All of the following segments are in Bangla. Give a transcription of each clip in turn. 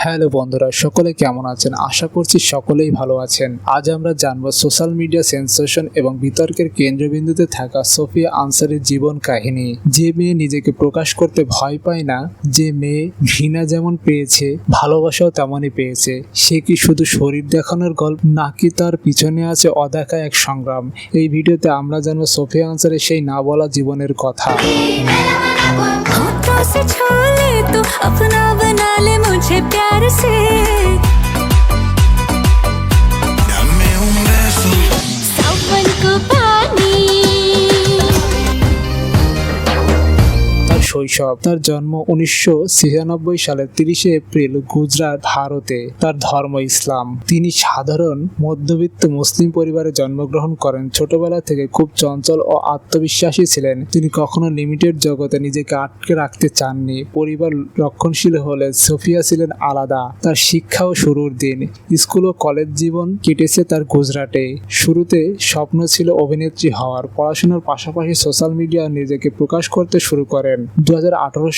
হ্যালো বন্ধুরা সকলে কেমন আছেন আশা করছি সকলেই ভালো আছেন আজ আমরা জানব সোশ্যাল মিডিয়া সেন্সেশন এবং বিতর্কের কেন্দ্রবিন্দুতে থাকা সোফিয়া আনসারের জীবন কাহিনী যে মেয়ে নিজেকে প্রকাশ করতে ভয় পায় না যে মেয়ে ঘৃণা যেমন পেয়েছে ভালোবাসাও তেমনই পেয়েছে সে কি শুধু শরীর দেখানোর গল্প নাকি তার পিছনে আছে অদেখা এক সংগ্রাম এই ভিডিওতে আমরা জানব সোফিয়া আনসারের সেই না বলা জীবনের কথা শৈশব তার জন্ম উনিশশো ছিয়ানব্বই সালের তিরিশে এপ্রিল গুজরাট, ভারতে। তার ধর্ম ইসলাম। তিনি সাধারণ মধ্যবিত্ত মুসলিম পরিবারে জন্মগ্রহণ করেন। ছোটবেলা থেকে খুব চঞ্চল ও আত্মবিশ্বাসী ছিলেন। তিনি কখনো লিমিটেড জগতে নিজেকে আটকে রাখতে চাননি। পরিবার রক্ষণশীল হলে সোফিয়া ছিলেন আলাদা। তার শিক্ষা ও শুরুর দিন। স্কুল ও কলেজ জীবন কেটেছে তার গুজরাটে। শুরুতে স্বপ্ন ছিল অভিনেত্রী হওয়ার। পড়াশোনার পাশাপাশি সোশ্যাল মিডিয়া নিজেকে প্রকাশ করতে শুরু করেন। দু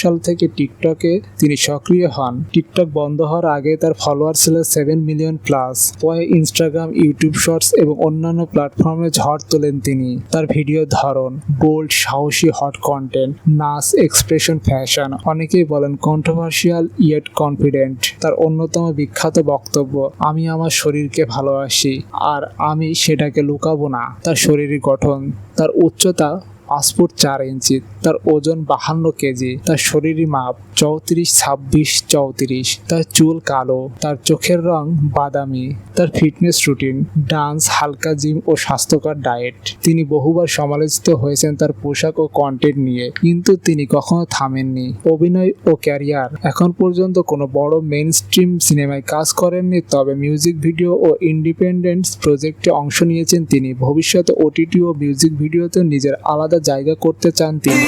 সাল থেকে টিকটকে তিনি সক্রিয় হন। টিকটক বন্ধ হওয়ার আগে তার ফলোয়ার ছিল সেভেন মিলিয়ন প্লাস পরে ইনস্টাগ্রাম ইউটিউব শর্টস এবং অন্যান্য প্ল্যাটফর্মে ঝড় তোলেন তিনি। তার ভিডিও ধরন বোল্ড সাহসী হট কন্টেন্ট নাচ এক্সপ্রেশন ফ্যাশন অনেকেই বলেন কন্ট্রোভার্সিয়াল ইয়েট কনফিডেন্ট তার অন্যতম বিখ্যাত বক্তব্য, আমি আমার শরীরকে ভালোবাসি, আর আমি সেটাকে লুকাবো না। তার শরীরের গঠন, তার উচ্চতা পাঁচ ফুট চার ইঞ্চি, তার ওজন বাহান্ন কেজি, তার শরীরী মাপ চৌত্রিশ, ছাব্বিশ, চৌত্রিশ, তার চুল কালো, তার চোখের রং বাদামি, তার ফিটনেস রুটিন, ডান্স, হালকা জিম ও স্বাস্থ্যকর ডায়েট। তিনি বহুবার সমালোচিত হয়েছেন তার পোশাক ও কন্টেন্ট নিয়ে, কিন্তু তিনি কখনো থামেননি। অভিনয় ও ক্যারিয়ার, এখন পর্যন্ত কোনো বড় মেন স্ট্রিম সিনেমায় কাজ করেননি, তবে মিউজিক ভিডিও ও ইন্ডিপেন্ডেন্স প্রজেক্টে অংশ নিয়েছেন তিনি। ভবিষ্যতে ওটিটি ও মিউজিক ভিডিওতে নিজের আলাদা জায়গা করতে চান তিনি।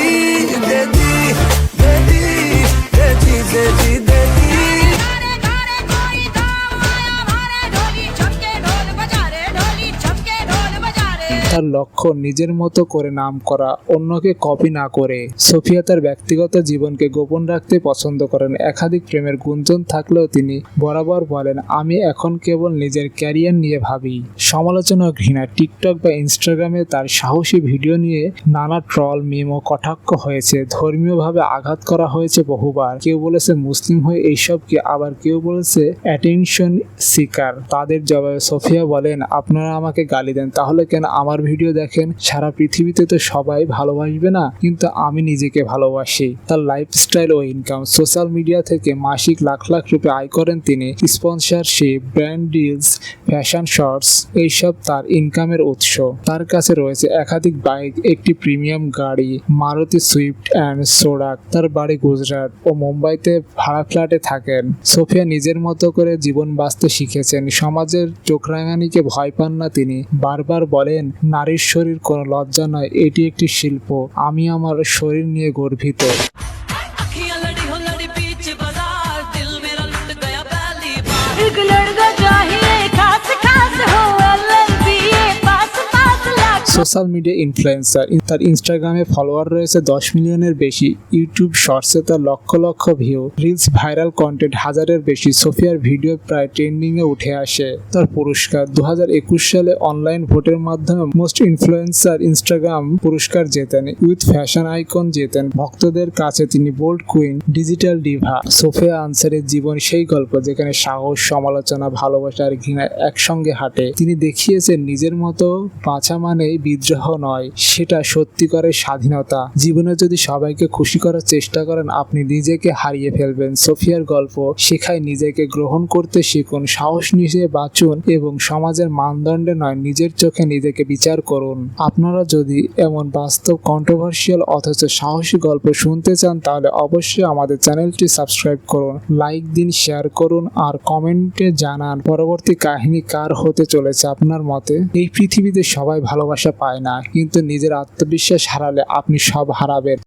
তার লক্ষ্য নিজের মতো করে নাম করা, অন্যকে কপি না করে। সোফিয়া তার ব্যক্তিগত জীবনকে গোপন রাখতে পছন্দ করেন। একাধিক প্রেমের গুঞ্জন থাকলেও তিনি বরাবর বলেন, আমি এখন কেবল নিজের ক্যারিয়ার নিয়ে ভাবি। সমালোচনা ঘৃণা টিকটক বা ইনস্টাগ্রামে তার সাহসী ভিডিও নিয়ে নানা ট্রল, মিম ও কটাক্ষ হয়েছে। ধর্মীয়ভাবে আঘাত করা হয়েছে বহুবার। কেউ বলেছে, মুসলিম হয়ে এইসবকে আবার কেউ বলেছে, অ্যাটেনশন সিকার তাদের জবাবে সোফিয়া বলেন, আপনারা আমাকে গালি দেন, তাহলে কেন আমার ভিডিও দেখেন, সারা পৃথিবীতে তো সবাই ভালোবাসবে না, কিন্তু আমি নিজেকে ভালোবাসি। তার লাইফস্টাইল ও ইনকাম সোশ্যাল মিডিয়া থেকে মাসিক লাখ লাখ রুপে আয় করেন তিনি। Sponsorship brand deals fashion shorts এইসব তার ইনকামের উৎস। তার কাছে রয়েছে একাধিক বাইক একটি প্রিমিয়াম গাড়ি, মারুতি সুইফট অ্যান্ড সোডাক তার বাড়ি গুজরাট ও মুম্বাইতে ভাড়া ফ্ল্যাটে থাকেন। সোফিয়া নিজের মতো করে জীবন বাঁচতে শিখেছেন। সমাজের চোখরাঙানিকে ভয় পান না তিনি। বারবার বলেন নারীর শরীর কোনো লজ্জা নয় এটি একটি শিল্প আমি আমার শরীর নিয়ে গর্বিত अखियां लड़ी সোশ্যাল মিডিয়া ইনফ্লুয়েন্সার তার ইনস্টাগ্রামে ফলোয়ার রয়েছে দশ মিলিয়নের বেশি ইউটিউব শর্টসে তার lakh lakh view reels viral content হাজারের বেশি সোফিয়ার ভিডিও প্রায় ট্রেন্ডিংয়ে উঠে আসে। তার পুরস্কার দু হাজার একুশ সালে অনলাইন ভোটের মাধ্যমে মোস্ট ইনফ্লুয়েন্সার ইনস্টাগ্রাম পুরস্কার জেতেন উইথ ফ্যাশন আইকন জেতেন। ভক্তদের কাছে তিনি bold queen digital diva Sophia আনসারের জীবন সেই গল্প যেখানে সাহস, সমালোচনা, ভালোবাসা আর ঘৃণা একসঙ্গে হাঁটে। তিনি দেখিয়েছেন নিজের মতো বাঁচা মানে বিদ্রোহ নয়, সেটা সত্যিকারের স্বাধীনতা। জীবনে যদি সবাইকে খুশি করার চেষ্টা করেন, আপনি নিজেকে হারিয়ে ফেলবেন। সোফিয়ার গল্প, শেখায় নিজেকে গ্রহণ করতে শিখুন, সাহস নিয়ে বাঁচুন এবং সমাজের মানদণ্ডে নয়, নিজের চোখে নিজেকে বিচার করুন। আপনারা যদি এমন বাস্তব কন্ট্রোভার্সিয়াল অথচ সাহসী গল্প শুনতে চান, তাহলে অবশ্যই আমাদের চ্যানেলটি সাবস্ক্রাইব করুন, লাইক দিন, শেয়ার করুন আর কমেন্টে জানান পরবর্তী কাহিনী কার হতে চলেছে আপনার মতে? এই পৃথিবীতে সবাই ভালোবাসা পায় না। কিন্তু নিজের আত্মবিশ্বাস হারালে আপনি সব হারাবেন।